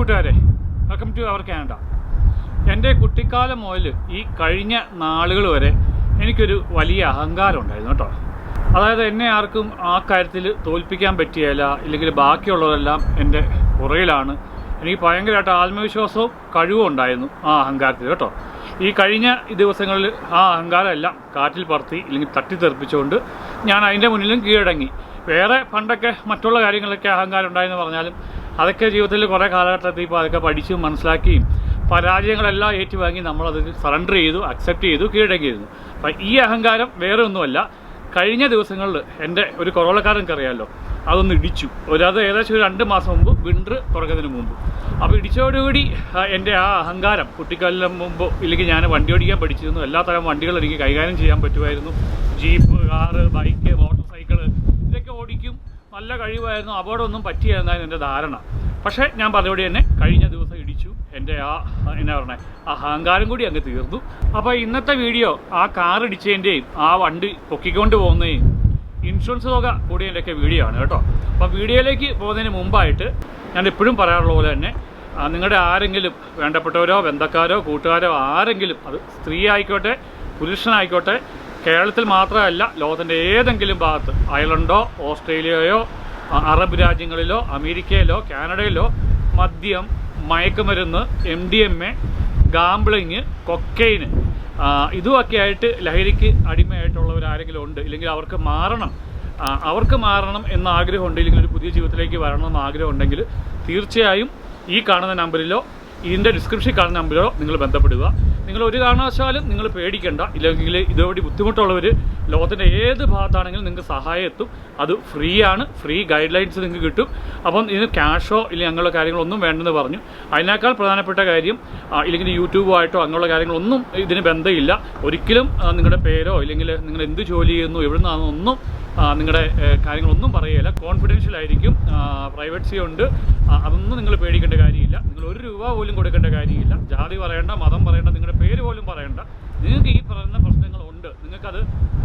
കൂട്ടുകാരെ welcome to our Canada എന്റെ കുട്ടിക്കാലം മുതൽ ഈ കഴിഞ്ഞ നാളുകൾ വരെ എനിക്കൊരു വലിയ അഹങ്കാരം ഉണ്ടായിരുന്നു കേട്ടോ. അതായത് എന്നെ ആർക്കും ആ കാര്യത്തിൽ തോൽപ്പിക്കാൻ പറ്റിയല്ല ഇല്ലെങ്കിൽ ബാക്കിയുള്ളവരെല്ലാം എന്റെ പുറയിലാണ്. എനിക്ക് ഭയങ്കരമായിട്ട് ആത്മവിശ്വാസവും കഴിവും ഉണ്ടായിരുന്നു ആ അഹങ്കാരത്തിൽ കേട്ടോ. ഈ കഴിഞ്ഞ ദിവസങ്ങളിൽ ആ അഹങ്കാരം എല്ലാം കാറ്റിൽ പറത്തി ഇല്ലെങ്കിൽ തട്ടിത്തെറിപ്പിച്ചുകൊണ്ട് ഞാൻ അതിന്റെ മുന്നിലും കീഴടങ്ങി. വേറെ പണ്ടൊക്കെ മറ്റുള്ള കാര്യങ്ങളൊക്കെ അഹങ്കാരം ഉണ്ടായെന്ന് പറഞ്ഞാലും അതൊക്കെ ജീവിതത്തിൽ കുറേ കാലഘട്ടത്തിൽ ഇപ്പോൾ അതൊക്കെ പഠിച്ചു മനസ്സിലാക്കിയും പരാജയങ്ങളെല്ലാം ഏറ്റുവാങ്ങി നമ്മളത് സറണ്ടർ ചെയ്തു അക്സെപ്റ്റ് ചെയ്തു കീഴടങ്ങിയിരുന്നു അപ്പം ഈ അഹങ്കാരം വേറെ ഒന്നുമല്ല. കഴിഞ്ഞ ദിവസങ്ങളിൽ എന്റെ ഒരു കൊറോളക്കാരനക്ക് അറിയാമല്ലോ അതൊന്ന് ഇടിച്ചു. ഒരു അത് ഏകദേശം ഒരു രണ്ട് മാസം മുമ്പ് വിന്റർ തുടങ്ങുന്നതിന് മുമ്പ്. അപ്പോൾ ഇടിച്ചോടുകൂടി എന്റെ ആ അഹങ്കാരം കുട്ടിക്കാലിന് മുമ്പ് ഇല്ലെങ്കിൽ ഞാൻ വണ്ടി ഓടിക്കാൻ പഠിച്ചിരുന്നു. എല്ലാ തരം എനിക്ക് കൈകാര്യം ചെയ്യാൻ പറ്റുമായിരുന്നു. ജീപ്പ് കാറ് ബൈക്ക് മോട്ടോർ നല്ല കഴിവായിരുന്നു. അപകടമൊന്നും പറ്റിയെന്നായിരുന്നു എന്റെ ധാരണ. പക്ഷേ ഞാൻ പറഞ്ഞോടി തന്നെ കഴിഞ്ഞ ദിവസം ഇടിച്ചു. എന്റെ ആ എന്നാ പറഞ്ഞേ അഹങ്കാരം കൂടി അങ്ങ് തീർന്നു. അപ്പോൾ ഇന്നത്തെ വീഡിയോ ആ കാർ ഇടിച്ചതിന്റെയും ആ വണ്ടി പൊക്കിക്കൊണ്ട് പോകുന്നതും ഇൻഷുറൻസ് തുക കൂടിയതിന്റെയൊക്കെ വീഡിയോ ആണ് കേട്ടോ. അപ്പോൾ വീഡിയോയിലേക്ക് പോകുന്നതിന് മുമ്പായിട്ട് ഞാൻ എപ്പോഴും പറയാറുള്ള പോലെ തന്നെ നിങ്ങളുടെ ആരെങ്കിലും വേണ്ടപ്പെട്ടവരോ ബന്ധക്കാരോ കൂട്ടുകാരോ ആരെങ്കിലും അത് സ്ത്രീ ആയിക്കോട്ടെ പുരുഷനായിക്കോട്ടെ കേരളത്തിൽ മാത്രമല്ല ലോകത്തിന്റെ ഏതെങ്കിലും ഭാഗത്ത് അയർലൻഡോ ഓസ്ട്രേലിയയോ അറബ് രാജ്യങ്ങളിലോ അമേരിക്കയിലോ കാനഡയിലോ മദ്യം മയക്കുമരുന്ന് M D M A gambling cocaine ഇതുമൊക്കെ ആയിട്ട് ലഹരിക്ക് അടിമയായിട്ടുള്ളവർ ആരെങ്കിലും ഉണ്ട് ഇല്ലെങ്കിൽ അവർക്ക് മാറണം. അവർക്ക് മാറണം എന്ന ആഗ്രഹമുണ്ട് ഇല്ലെങ്കിൽ ഒരു പുതിയ ജീവിതത്തിലേക്ക് വരണം എന്ന ആഗ്രഹം ഉണ്ടെങ്കിൽ തീർച്ചയായും ഈ കാണുന്ന നമ്പറിലോ ഇതിന്റെ ഡിസ്ക്രിപ്ഷൻ കാണുന്ന നമ്പറിലോ നിങ്ങൾ ബന്ധപ്പെടുക. നിങ്ങൾ ഒരു കാരണവശാലും നിങ്ങൾ പേടിക്കേണ്ട. ഇല്ലെങ്കിൽ ഇതോടി ബുദ്ധിമുട്ടുള്ളവർ ലോകത്തിന്റെ ഏത് ഭാഗത്താണെങ്കിലും നിങ്ങൾക്ക് സഹായം എത്തും. അത് ഫ്രീ ആണ് ഫ്രീ ഗൈഡ് ലൈൻസ് നിങ്ങൾക്ക് കിട്ടും. അപ്പം ഇതിന് ക്യാഷോ ഇല്ലെങ്കിൽ അങ്ങനെയുള്ള കാര്യങ്ങളൊന്നും വേണ്ടെന്ന് പറഞ്ഞു. അതിനേക്കാൾ പ്രധാനപ്പെട്ട കാര്യം ഇല്ലെങ്കിൽ യൂട്യൂബുമായിട്ടോ അങ്ങനെയുള്ള കാര്യങ്ങളൊന്നും ഇതിന് ബന്ധമില്ല. ഒരിക്കലും നിങ്ങളുടെ പേരോ ഇല്ലെങ്കിൽ നിങ്ങൾ എന്ത് ജോലി ചെയ്യുന്നു എവിടെ നിന്നാണെന്നൊന്നും നിങ്ങളുടെ കാര്യങ്ങളൊന്നും പറയുകയില്ല. കോൺഫിഡൻഷ്യൽ ആയിരിക്കും. പ്രൈവറ്റ്സി ഉണ്ട്. അതൊന്നും നിങ്ങൾ പേടിക്കേണ്ട കാര്യമില്ല. നിങ്ങൾ ഒരു രൂപ പോലും കൊടുക്കേണ്ട കാര്യമില്ല. ജാതി പറയേണ്ട മതം പറയേണ്ട നിങ്ങളുടെ പേര് പോലും പറയേണ്ട. നിങ്ങൾക്ക് ഈ പറയുന്ന പ്രശ്നങ്ങളുണ്ട്. നിങ്ങൾക്കത്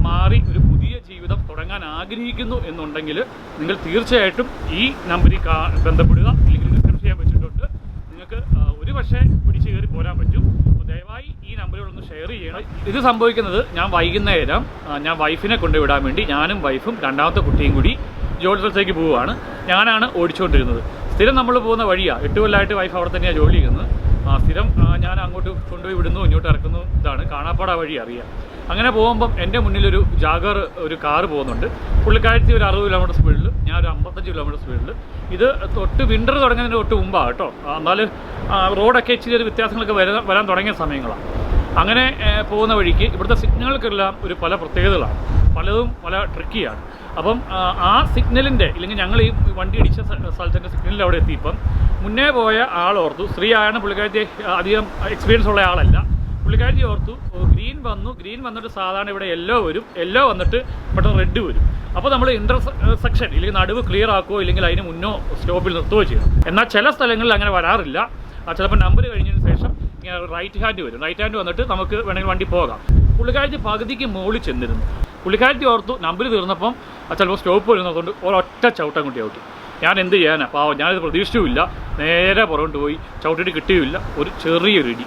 മാറി ഒരു പുതിയ ജീവിതം തുടങ്ങാൻ ആഗ്രഹിക്കുന്നു എന്നുണ്ടെങ്കിൽ നിങ്ങൾ തീർച്ചയായിട്ടും ഈ നമ്പറിൽ ബന്ധപ്പെടുക. അല്ലെങ്കിൽ ഡിസ്കസ് ചെയ്യാൻ വെച്ചിട്ടുണ്ട് നിങ്ങൾക്ക് ഒരു പക്ഷേ പിടിച്ച് കയറി പോരാൻ പറ്റും. ദയവായി ഈ നമ്പറുകളൊന്ന് ഷെയർ ചെയ്യണം. ഇത് സംഭവിക്കുന്നത് ഞാൻ വൈകുന്നേരം ഞാൻ വൈഫിനെ കൊണ്ടുവിടാൻ വേണ്ടി ഞാനും വൈഫും രണ്ടാമത്തെ കുട്ടിയും കൂടി ജോലി സ്ഥലത്തേക്ക് പോവുകയാണ്. ഞാനാണ് ഓടിച്ചുകൊണ്ടിരുന്നത്. സ്ഥിരം നമ്മൾ പോകുന്ന വഴിയാണ് എട്ട് കൊല്ലമായിട്ട് വൈഫ് അവിടെ തന്നെയാണ് ജോലി ചെയ്യുന്നത്. സ്ഥിരം ഞാൻ അങ്ങോട്ട് കൊണ്ടുപോയി വിടുന്നു ഇങ്ങോട്ട് ഇറക്കുന്നു. ഇതാണ് കാണാപ്പാട വഴി അറിയാം അങ്ങനെ പോകുമ്പം എന്റെ മുന്നിലൊരു ജാഗർ ഒരു കാറ് പോകുന്നുണ്ട്. പുള്ളിക്കാഴ്ച ഒരു അറുപത് കിലോമീറ്റർ സ്പീഡിൽ ഞാൻ ഒരു അമ്പത്തഞ്ച് കിലോമീറ്റർ സ്പീഡിൽ ഇത് തൊട്ട് വിന്റർ തുടങ്ങുന്നതിന് തൊട്ട് മുമ്പാണ് കേട്ടോ. എന്നാൽ റോഡൊക്കെ ഇച്ചിരി ഒരു വ്യത്യാസങ്ങളൊക്കെ വരാൻ വരാൻ തുടങ്ങിയ സമയങ്ങളാണ്. അങ്ങനെ പോകുന്ന വഴിക്ക് ഇവിടുത്തെ സിഗ്നലുകൾക്കെല്ലാം ഒരു പല പ്രത്യേകതകളാണ്. പലതും പല ട്രിക്കിയാണ് അപ്പം ആ, സിഗ്നലിന്റെ ഇല്ലെങ്കിൽ ഞങ്ങൾ ഈ വണ്ടി ഇടിച്ച സ്ഥ- സ്ഥലത്തിന്റെ സിഗ്നലിൽ അവിടെ എത്തിയപ്പം മുന്നേ പോയ ആൾ ഓർത്തു സ്ത്രീ ആണ് പുള്ളിക്കാരത്തി അധികം എക്സ്പീരിയൻസ് ഉള്ള ആളല്ല. പുള്ളിക്കാരത്തി ഓർത്തു ഗ്രീൻ വന്നു ഗ്രീൻ വന്നിട്ട് സാധാരണ ഇവിടെ യെല്ലോ വരും യെല്ലോ വന്നിട്ട് പെട്ടെന്ന് റെഡ് വരും. അപ്പോൾ നമ്മൾ ഇന്റർസെക്ഷൻ ഇല്ലെങ്കിൽ നടുവ് ക്ലിയർ ആക്കുകയോ ഇല്ലെങ്കിൽ അതിന് മുന്നോ സ്റ്റോപ്പിൽ നിർത്തുകയോ ചെയ്യണം. എന്നാൽ ചില സ്ഥലങ്ങളിൽ അങ്ങനെ വരാറില്ല. ചിലപ്പോൾ നമ്പർ കഴിഞ്ഞതിന് ശേഷം റൈറ്റ് ഹാൻഡ് വരും. റൈറ്റ് ഹാൻഡ് വന്നിട്ട് നമുക്ക് വേണമെങ്കിൽ വണ്ടി പോകാം. പുള്ളിക്കാരത്തി പകുതിക്ക് മുകളിൽ ചെന്നിരുന്നു. പുള്ളിക്കാരത്തി ഓർത്തു നമ്പർ തീർന്നപ്പം ചിലപ്പോൾ സ്റ്റോപ്പ് വരുന്നതുകൊണ്ട് ഒരൊറ്റ ചവിട്ടം കൂട്ടി ഔട്ട്. ഞാൻ എന്ത് ചെയ്യാനാ? പാവം ഞാനിത് പ്രതീക്ഷിച്ചുമില്ല. നേരെ പുറകോട്ട് പോയി ചവിട്ടിട്ട് കിട്ടിയില്ല ഒരു ചെറിയൊരു ഇടി.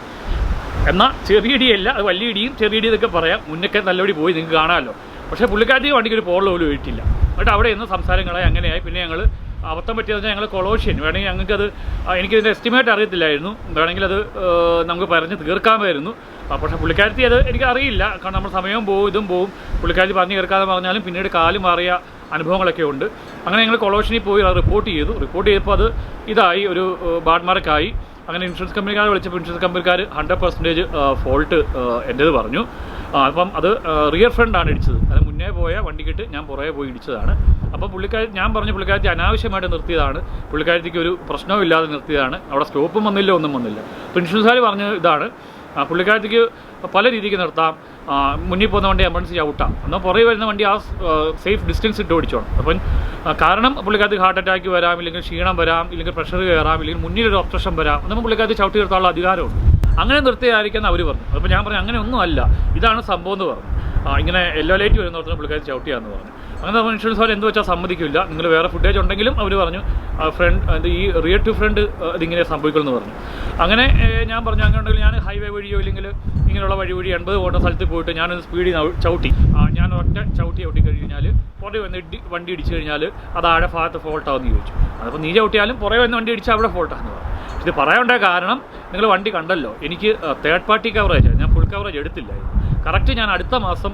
എന്നാൽ ചെറിയ ഇടിയല്ല അത് വലിയ ഇടിയും ചെറിയ ഇടി പറയാം. മുന്നൊക്കെ നല്ലപടി പോയി നിങ്ങൾക്ക് കാണാമല്ലോ. പക്ഷേ പുള്ളിക്കാരത്തി വണ്ടിക്ക് ഒരു പോളിൽ പോലും ഇട്ടില്ല എന്നിട്ട് അവിടെ നിന്ന് സംസാരങ്ങളായി അങ്ങനെയായി. പിന്നെ ഞങ്ങൾ അബദ്ധം പറ്റിയത് ഞങ്ങൾ കൊളോഷ്യൻ. വേണമെങ്കിൽ ഞങ്ങൾക്കത് എനിക്കിതിന്റെ എസ്റ്റിമേറ്റ് അറിയത്തില്ലായിരുന്നു. വേണമെങ്കിൽ അത് നമുക്ക് പറഞ്ഞ് തീർക്കാമായിരുന്നു. പക്ഷേ പുള്ളിക്കാരത്തി അത് എനിക്ക് അറിയില്ല. കാരണം നമ്മൾ സമയവും പോകും ഇതും പോവും. പുള്ളിക്കാരത്തി പറഞ്ഞ് തീർക്കാതെ പറഞ്ഞാലും പിന്നീട് കാൽ മാറിയ അനുഭവങ്ങളൊക്കെ ഉണ്ട്. അങ്ങനെ ഞങ്ങൾ കൊളോഷനിൽ പോയി റിപ്പോർട്ട് ചെയ്തു. റിപ്പോർട്ട് ചെയ്തപ്പോൾ അത് ഇതായി ഒരു ബാഡ് മാർക്കായി അങ്ങനെ ഇൻഷുറൻസ് കമ്പനിക്കാരെ വിളിച്ചപ്പോൾ ഇൻഷുറൻസ് കമ്പനിക്കാർ ഹൺഡ്രഡ് പെർസെന്റേജ് ഫോൾട്ട് എന്റേത് പറഞ്ഞു. അപ്പം അത് റിയർ ഫ്രണ്ടാണ് ഇടിച്ചത്. അത് മുന്നേ പോയ വണ്ടിക്കിട്ട് ഞാൻ പുറകെ പോയി ഇടിച്ചതാണ്. അപ്പോൾ പുള്ളിക്കാരി ഞാൻ പറഞ്ഞു പുള്ളിക്കാരത്തി അനാവശ്യമായിട്ട് നിർത്തിയതാണ്. പുള്ളിക്കാരത്തിക്ക് ഒരു പ്രശ്നവും ഇല്ലാതെ നിർത്തിയതാണ്. അവിടെ സ്റ്റോപ്പും വന്നില്ല ഒന്നും വന്നില്ല. അപ്പോൾ ഇൻഷുറൻസുകാർ പറഞ്ഞ ഇതാണ്. പുള്ളിക്കാരത്തിക്ക് പല രീതിക്ക് നിർത്താം. മുന്നിൽ പോകുന്ന വണ്ടി എമർജൻസി ഔട്ടാം. എന്നാൽ പുറകെ വരുന്ന വണ്ടി ആ സേഫ് ഡിസ്റ്റൻസ് ഇട്ട് ഓടിച്ചോണം അപ്പം കാരണം പുള്ളിക്കാരത്ത് ഹാർട്ട് അറ്റാക്ക് വരാം ഇല്ലെങ്കിൽ ക്ഷീണം വരാം ഇല്ലെങ്കിൽ പ്രഷർ കയറാം ഇല്ലെങ്കിൽ മുന്നിലൊരു ഒബ്സ്ട്രക്ഷൻ വരാം. അതൊന്നും പുള്ളിക്കാരത്ത് ചവിട്ടി നിർത്താനുള്ള അധികാരമുണ്ട് അങ്ങനെ നിർത്തിയായിരിക്കുന്ന അവർ പറഞ്ഞു. അപ്പോൾ ഞാൻ പറഞ്ഞു അങ്ങനെ ഒന്നും അല്ല. ഇതാണ് സംഭവം എന്ന് പറഞ്ഞു. ഇങ്ങനെ എല്ലോ ലൈറ്റ് വരുന്നോടത്ത് പുള്ളിക്കാരി ചവിട്ടിയാന്ന് പറഞ്ഞു. അങ്ങനെ ഇൻഷുറൻസ് അവർ എന്ത് വെച്ചാൽ സമ്മതിക്കില്ല. നിങ്ങൾ വേറെ ഫുട്ടേജ് ഉണ്ടെങ്കിലും അവർ പറഞ്ഞു ഫ്രണ്ട് ഈ റിയർ ടു ഫ്രണ്ട് ഇതിങ്ങനെ സംഭവിക്കുമെന്ന് പറഞ്ഞു. അങ്ങനെ ഞാൻ പറഞ്ഞു അങ്ങനെ ഉണ്ടെങ്കിൽ ഞാൻ ഹൈവേ വഴിയോ ഇല്ലെങ്കിൽ ഇങ്ങനെയുള്ള വഴി വഴി എൺപത് ഓട്ട സ്ഥലത്ത് പോയിട്ട് ഞാനൊന്ന് സ്പീഡിൽ ചവിട്ടി. ഞാൻ ഒറ്റ ചവിട്ടി ചവിട്ടി കഴിഞ്ഞാൽ പുറകെ വന്ന് ഇടി വണ്ടി ഇടിച്ചു കഴിഞ്ഞാൽ അത് ആടെ ഭാഗത്ത് ഫോൾട്ടാവെന്ന് ചോദിച്ചു. അതിപ്പോൾ നീ ചവിട്ടിയാലും പുറകെ വന്ന് വണ്ടി ഇടിച്ചാൽ അവിടെ ഫോൾട്ടാന്ന് പറഞ്ഞു. ഇത് പറയാനുണ്ടായ കാരണം നിങ്ങൾ വണ്ടി കണ്ടല്ലോ. എനിക്ക് തേർഡ് പാർട്ടി കവറേജ് ഞാൻ ഫുൾ കവറേജ് എടുത്തില്ലായിരുന്നു. കറക്റ്റ് ഞാൻ അടുത്ത മാസം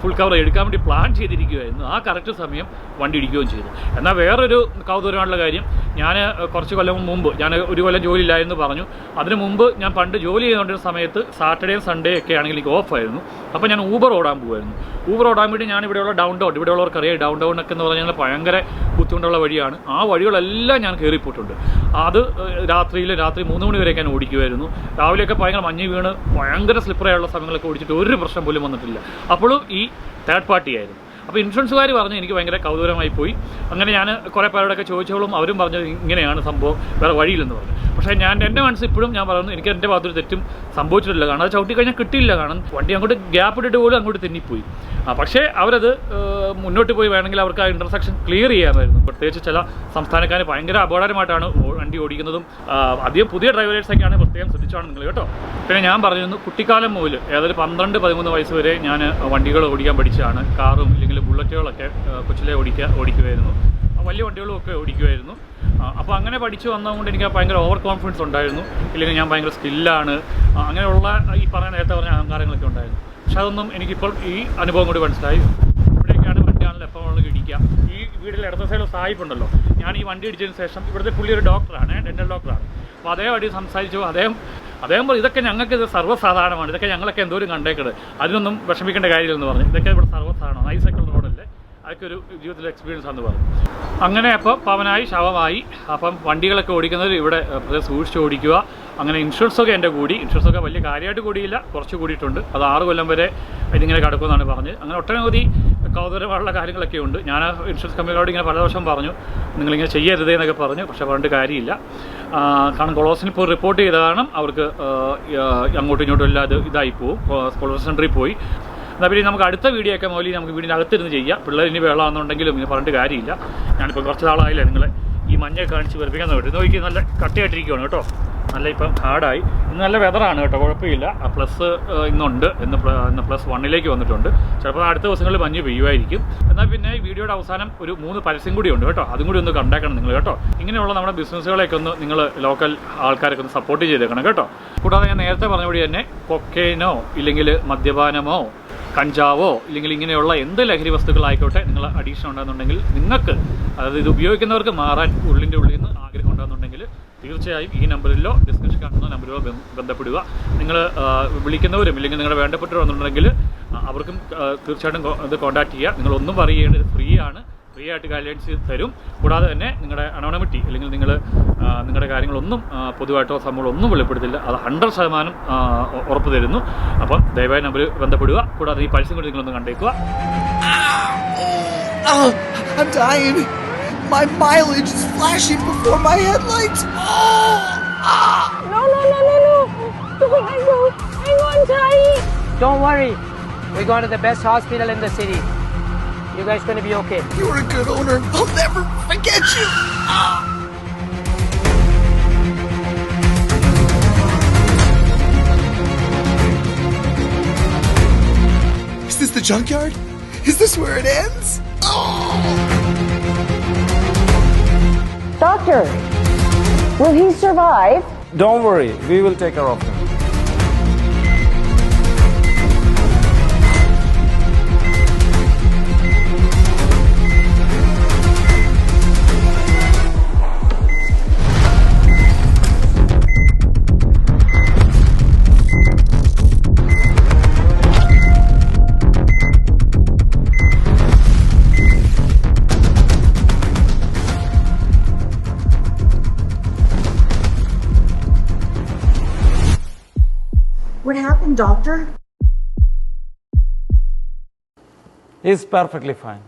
ഫുൾ കവർ എടുക്കാൻ വേണ്ടി പ്ലാൻ ചെയ്തിരിക്കുകയായിരുന്നു. ആ കറക്റ്റ് സമയം വണ്ടി ഇടിക്കുകയും ചെയ്തു. എന്നാൽ വേറൊരു കൗതുകമായിട്ടുള്ള കാര്യം ഞാൻ കുറച്ച് കൊല്ലം മുമ്പ് ഞാൻ ഒരു കൊല്ലം ജോലിയില്ലായെന്ന് പറഞ്ഞു. അതിന് മുമ്പ് ഞാൻ പണ്ട് ജോലി ചെയ്തുകൊണ്ടിരുന്ന സമയത്ത് സാറ്റർഡേയും സൺഡേ ഒക്കെ ആണെങ്കിൽ എനിക്ക് ഓഫായിരുന്നു അപ്പോൾ ഞാൻ ഊബർ ഓടാൻ പോകുമായിരുന്നു ഊബർ ഓടാൻ വേണ്ടി ഞാൻ ഇവിടെയുള്ള ഡൗൺ ടൗൺ ഇവിടെയുള്ളവർക്ക് അറിയാം ഡൗൺ ടൗൺ ഒക്കെ എന്ന് പറഞ്ഞാൽ ഭയങ്കര ബുദ്ധിമുട്ടുള്ള വഴിയാണ്. ആ വഴികളെല്ലാം ഞാൻ കയറിപ്പോയിട്ടുണ്ട് അത് രാത്രിയിൽ രാത്രി മൂന്ന് മണി വരെയൊക്കെ ഞാൻ ഓടിക്കുമായിരുന്നു രാവിലെയൊക്കെ ഭയങ്കര മഞ്ഞ് വീണ് ഭയങ്കര സ്ലിപ്പറായുള്ള സമയങ്ങളൊക്കെ ഓടിച്ചിട്ട് ഒരു പ്രശ്നം പോലും വന്നിട്ടില്ല. അപ്പോഴും ഈ തേർഡ് പാർട്ടി ആയിരുന്നു. അപ്പോൾ ഇൻഷുറൻസുകാർ പറഞ്ഞു എനിക്ക് ഭയങ്കര കൗതുകരമായി പോയി. അങ്ങനെ ഞാൻ കുറേ പേരോടൊക്കെ ചോദിച്ചോളും അവരും പറഞ്ഞു ഇങ്ങനെയാണ് സംഭവം വേറെ വഴിയില്ലെന്ന് പറഞ്ഞു. പക്ഷേ ഞാൻ എന്റെ മനസ്സ് ഇപ്പോഴും ഞാൻ പറയുന്നു എനിക്ക് എന്റെ ഭാഗത്തൊരു തെറ്റും സംഭവിച്ചിട്ടില്ല. കാരണം അത് ചവിട്ടി കഴിഞ്ഞാൽ കിട്ടിയില്ല. കാരണം വണ്ടി അങ്ങോട്ട് ഗ്യാപ്പ് ഇട്ടിട്ട് പോലും അങ്ങോട്ട് തെന്നിപ്പോയി. ആ പക്ഷേ അവരത് മുന്നോട്ട് പോയി വേണമെങ്കിൽ അവർക്ക് ആ ഇന്റർസെക്ഷൻ ക്ലിയർ ചെയ്യാമായിരുന്നു. പ്രത്യേകിച്ച് ചില സംസ്ഥാനക്കാർ ഭയങ്കര അപകടകരമായിട്ടാണ് വണ്ടി ഓടിക്കുന്നതും അധികം പുതിയ ഡ്രൈവേഴ്സൊക്കെയാണ് പ്രത്യേകം ശ്രദ്ധിച്ചാണ് നിങ്ങൾ കേട്ടോ. പിന്നെ ഞാൻ പറഞ്ഞിരുന്നു കുട്ടിക്കാലം മുതൽ ഏതായാലും പന്ത്രണ്ട് പതിമൂന്ന് വയസ്സ് വരെ ഞാൻ വണ്ടികൾ ഓടിക്കാൻ പഠിച്ചതാണ്. കാറും ഇല്ലെങ്കിൽ ബുള്ളറ്റുകളൊക്കെ കൊച്ചിലെ ഓടിക്കുക ഓടിക്കുമായിരുന്നു വലിയ വണ്ടികളും ഒക്കെ ഓടിക്കുമായിരുന്നു അപ്പോൾ അങ്ങനെ പഠിച്ചു വന്നതുകൊണ്ട് എനിക്ക് ഭയങ്കര ഓവർ കോൺഫിഡൻസ് ഉണ്ടായിരുന്നു. ഇല്ലെങ്കിൽ ഞാൻ ഭയങ്കര സ്കില്ലാണ് അങ്ങനെയുള്ള ഈ പറയുന്ന നേരത്തെ പറഞ്ഞ അഹങ്കാരങ്ങളൊക്കെ ഉണ്ടായിരുന്നു. പക്ഷെ അതൊന്നും എനിക്കിപ്പോൾ ഈ അനുഭവം കൂടി മനസ്സിലായി. ഇവിടെയൊക്കെയാണ് വണ്ടിയാണല്ലോ എപ്പോൾ ഉള്ളത് ഇടിക്കുക ഈ വീട്ടിൽ ഇടത്ത സൈഡിൽ സായിപ്പുണ്ടല്ലോ. ഞാൻ ഈ വണ്ടി ഇടിച്ചതിന് ശേഷം ഇവിടുത്തെ പുള്ളി ഒരു ഡോക്ടറാണ് ഡെന്റൽ ഡോക്ടറാണ് അപ്പോൾ അതേ വഴി സംസാരിച്ചു. അദ്ദേഹം അദ്ദേഹം പറഞ്ഞു ഇതൊക്കെ ഞങ്ങൾക്ക് ഇത് സർവസാധാരണമാണ്. ഇതൊക്കെ ഞങ്ങളൊക്കെ എന്തോരം കണ്ടേക്കട് അതിനൊന്നും വിഷമിക്കേണ്ട കാര്യമില്ലെന്ന് പറഞ്ഞു. ഇതൊക്കെ ഇവിടെ സർവസാധാരണമാണ്. ഐസൈക്കിൾ റോഡല്ലേ അതൊക്കെ ഒരു ജീവിതത്തിലെ എക്സ്പീരിയൻസ് ആണെന്ന് പറഞ്ഞു. അങ്ങനെ അപ്പോൾ പവനായി ശവമായി. അപ്പം വണ്ടികളൊക്കെ ഓടിക്കുന്നത് ഇവിടെ സൂക്ഷിച്ച് ഓടിക്കുക. അങ്ങനെ ഇൻഷുറൻസ് ഒക്കെ എന്റെ കൂടി. ഇൻഷുറൻസ് ഒക്കെ വലിയ കാര്യമായിട്ട് കൂടിയില്ല. കുറച്ച് കൂടിയിട്ടുണ്ട്. അത് ആറ് കൊല്ലം വരെ ഇതിങ്ങനെ കിടക്കുമെന്നാണ് പറഞ്ഞത്. അങ്ങനെ ഒട്ടനവധി കൗതുകരമായുള്ള കാര്യങ്ങളൊക്കെ ഉണ്ട്. ഞാൻ ഇൻഷുറൻസ് കമ്പനികളോട് ഇങ്ങനെ പല വർഷം പറഞ്ഞു. നിങ്ങളിങ്ങനെ ചെയ്യരുതേ എന്നൊക്കെ പറഞ്ഞു. പക്ഷേ പറഞ്ഞിട്ട് കാര്യമില്ല. കാരണം കൊളോസിന് ഇപ്പോൾ റിപ്പോർട്ട് ചെയ്ത കാരണം അവർക്ക് അങ്ങോട്ടും ഇങ്ങോട്ടും എല്ലാം അത് ഇതായി പോവും. കൊളോസ് സെന്ററിൽ പോയി. എന്നാൽ പിന്നെ നമുക്ക് അടുത്ത വീഡിയോ ഒക്കെ മൗലി നമുക്ക് വീടിന്റെ അകത്തിരുന്ന് ചെയ്യാം. പിള്ളേർ ഇനി വെള്ളമാണെന്നുണ്ടെങ്കിലും ഇനി പറഞ്ഞിട്ട് കാര്യമില്ല. ഞാനിപ്പോൾ കുറച്ച് നാളായില്ലേ നിങ്ങളെ ഈ മഞ്ഞ കാണിച്ച് വെറുപ്പിക്കാൻ വേണ്ടി നോക്കി നല്ല കട്ടയായിട്ടിരിക്കുകയാണ് കേട്ടോ. നല്ല ഇപ്പം ഹാർഡായി ഇന്ന് നല്ല വെതറാണ് കേട്ടോ കുഴപ്പമില്ല. പ്ലസ് ഇന്നുണ്ട്. ഇന്ന് ഇന്ന് പ്ലസ് വണ്ണിലേക്ക് വന്നിട്ടുണ്ട്. ചിലപ്പോൾ അടുത്ത ദിവസങ്ങളിൽ മഞ്ഞ് പെയ്യുമായിരിക്കും. എന്നാൽ പിന്നെ വീഡിയോയുടെ അവസാനം ഒരു മൂന്ന് പരസ്യം കൂടി ഉണ്ട് കേട്ടോ. അതും കൂടി ഒന്ന് കണ്ടേക്കണം നിങ്ങൾ കേട്ടോ. ഇങ്ങനെയുള്ള നമ്മുടെ ബിസിനസ്സുകളെയൊക്കെ ഒന്ന് നിങ്ങൾ ലോക്കൽ ആൾക്കാരൊക്കെ ഒന്ന് സപ്പോർട്ട് ചെയ്തേക്കണം കേട്ടോ. കൂടാതെ ഞാൻ നേരത്തെ പറഞ്ഞപടി തന്നെ കൊക്കൈനോ ഇല്ലെങ്കിൽ മദ്യപാനമോ കഞ്ചാവോ ഇല്ലെങ്കിൽ ഇങ്ങനെയുള്ള എന്ത് ലഹരി വസ്തുക്കളായിക്കോട്ടെ നിങ്ങൾ അഡീഷൻ ഉണ്ടെന്നുണ്ടെങ്കിൽ നിങ്ങൾക്ക് അതായത് ഇത് ഉപയോഗിക്കുന്നവർക്ക് മാറാൻ ഉള്ളിന്റെ ഉള്ളിൽ നിന്ന് ആഗ്രഹം ഉണ്ടെന്നുണ്ടെങ്കിൽ തീർച്ചയായും ഈ നമ്പറിലോ ഡിസ്കഷൻ കാണുന്ന നമ്പറിലോ ബന്ധപ്പെടുക. നിങ്ങൾ വിളിക്കുന്നവരും ഇല്ലെങ്കിൽ നിങ്ങളുടെ ആ, അവർക്കും തീർച്ചയായിട്ടും ഇത് കോൺടാക്ട് ചെയ്യുക. നിങ്ങളൊന്നും ഇത് ഫ്രീ ആണ്. ഫ്രീ ആയിട്ട് ഗൈഡ്ലൈൻസ് തരും കൂടാതെ തന്നെ നിങ്ങളുടെ അനോണമിറ്റി അല്ലെങ്കിൽ നിങ്ങൾ നിങ്ങളുടെ കാര്യങ്ങളൊന്നും പൊതുവായിട്ടോ സംഭവങ്ങളൊന്നും വെളിപ്പെടുത്തില്ല അത് ഹൺഡ്രഡ് ശതമാനം ഉറപ്പ് തരുന്നു അപ്പം ദയവായി നമ്പർ ബന്ധപ്പെടുക കൂടാതെ ഈ പരസ്യം കൂടി നിങ്ങളൊന്ന് കണ്ടേക്കുക Oh. My mileage is flashing before my headlights. Oh, ah. No, no, no, no, no. Hang on, hang on, Tiny. Don't worry. We're going to the best hospital in the city. You guys gonna be okay. You're a good owner. I'll never forget you. Ah. Is this the junkyard? Is this where it ends? Oh. Doctor, will he survive? Don't worry, we will take care of him. doctor? He's perfectly fine.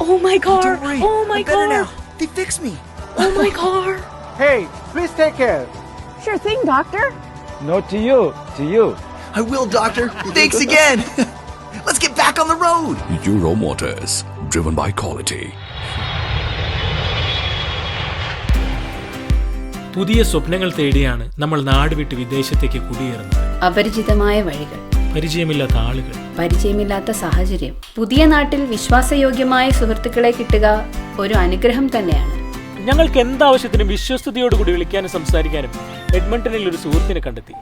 Oh my car! Don't worry. Oh my I'm better car! now. They fixed me. Oh my car! Hey, please take care. Sure thing, Doctor. No to you, to you. I will, doctor. Thanks again. Let's get back on the road. Euro Motors, driven by quality. പുതിയ സ്വപ്നങ്ങൾ തേടിയാണ് നമ്മൾ നാട് വിട്ട് വിദേശത്തേക്ക് കുടിയേറുന്നത് അപരിചിതമായ വഴികൾ. പരിചയമില്ലാത്ത ആളുകൾ. പരിചയമില്ലാത്ത സാഹചര്യം. പുതിയ നാട്ടിൽ വിശ്വാസയോഗ്യമായ സുഹൃത്തുക്കളെ കിട്ടുക ഒരു അനുഗ്രഹം തന്നെയാണ്. ഞങ്ങൾക്ക് എന്താവശ്യത്തിനും വിശ്വസ്തയോടുകൂടി വിളിക്കാനും സംസാരിക്കാനും എഡ്മണ്ടനിൽ ഒരു സുഹൃത്തിനെ കണ്ടെത്തി.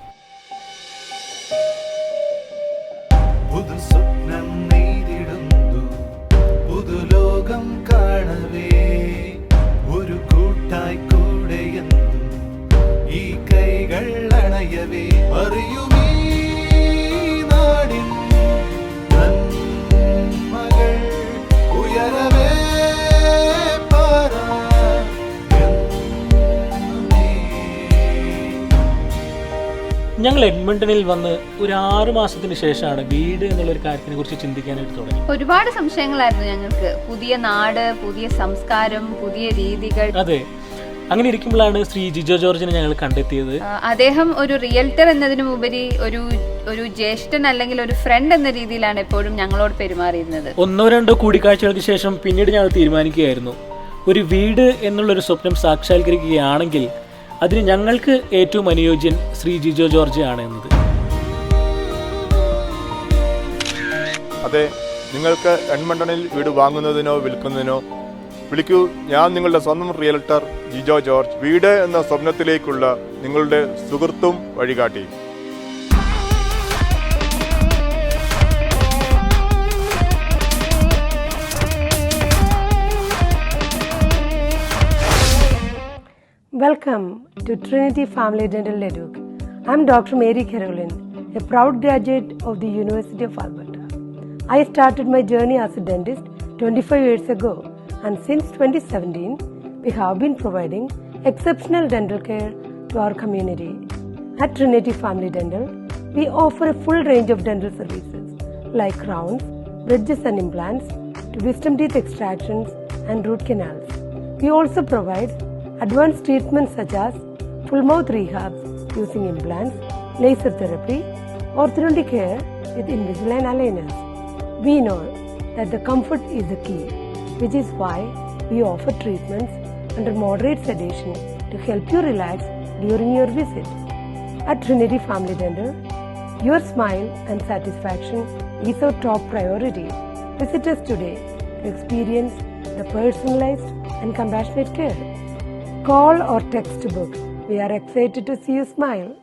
ഞങ്ങൾ വന്ന് ഒരു ആറ് മാസത്തിന് ശേഷമാണ് വീട് എന്നുള്ള ഒരു കാര്യത്തിനെ കുറിച്ച് ചിന്തിക്കാനായിട്ട് തുടങ്ങി. ഒരുപാട് സംശയങ്ങളായിരുന്നു ഞങ്ങൾക്ക്. പുതിയ നാട് പുതിയ സംസ്കാരം പുതിയ രീതികൾ. അതെ. അങ്ങനെ ഇരിക്കുമ്പോഴാണ് ശ്രീ ജിജോ ജോർജിനെ ഞങ്ങൾ കണ്ടെത്തിയത്. അദ്ദേഹം ഒരു റിയൽറ്റർ എന്നതിനുമുപരി ഒരു ഒരു ജ്യേഷ്ഠൻ അല്ലെങ്കിൽ ഒരു ഫ്രണ്ട് എന്ന രീതിയിലാണ് എപ്പോഴും ഞങ്ങളോട് പെരുമാറിയിരുന്നത്. ഒന്നോ രണ്ടോ കൂടിക്കാഴ്ചകൾക്ക് ശേഷം പിന്നീട് ഞങ്ങൾ തീരുമാനിക്കുകയായിരുന്നു. ഒരു വീട് എന്നുള്ളൊരു സ്വപ്നം സാക്ഷാത്കരിക്കുകയാണെങ്കിൽ അതിന് ഞങ്ങൾക്ക് ഏറ്റവും അനുയോജ്യൻ ശ്രീ ജിജോ ജോർജ് ആണ് എന്നത്. അതെ നിങ്ങൾക്ക് എൺമണ്ടനിൽ വീട് വാങ്ങുന്നതിനോ വിൽക്കുന്നതിനോ വിളിക്കൂ. ഞാൻ നിങ്ങളുടെ സ്വന്തം റിയൽട്ടർ ജിജോ ജോർജ് വീട് എന്ന സ്വപ്നത്തിലേക്കുള്ള നിങ്ങളുടെ സുഹൃത്തും വഴികാട്ടി. Welcome to Trinity Family Dental Educ. I'm Dr. Mary Caroline, a proud graduate of the University of Alberta. I started my journey as a dentist 25 years ago, and since 2017, we have been providing exceptional dental care to our community. At Trinity Family Dental, we offer a full range of dental services like crowns, bridges and implants, to wisdom teeth extractions and root canals. We also provide advanced treatments such as full mouth rehabs using implants, laser therapy, orthodontic care with Invisalign aligners. We know that the comfort is the key, which is why we offer treatments under moderate sedation to help you relax during your visit. At Trinity Family Dental, your smile and satisfaction is our top priority. Visit us today to experience the personalized and compassionate care. Call or text book. We are excited to see you smile.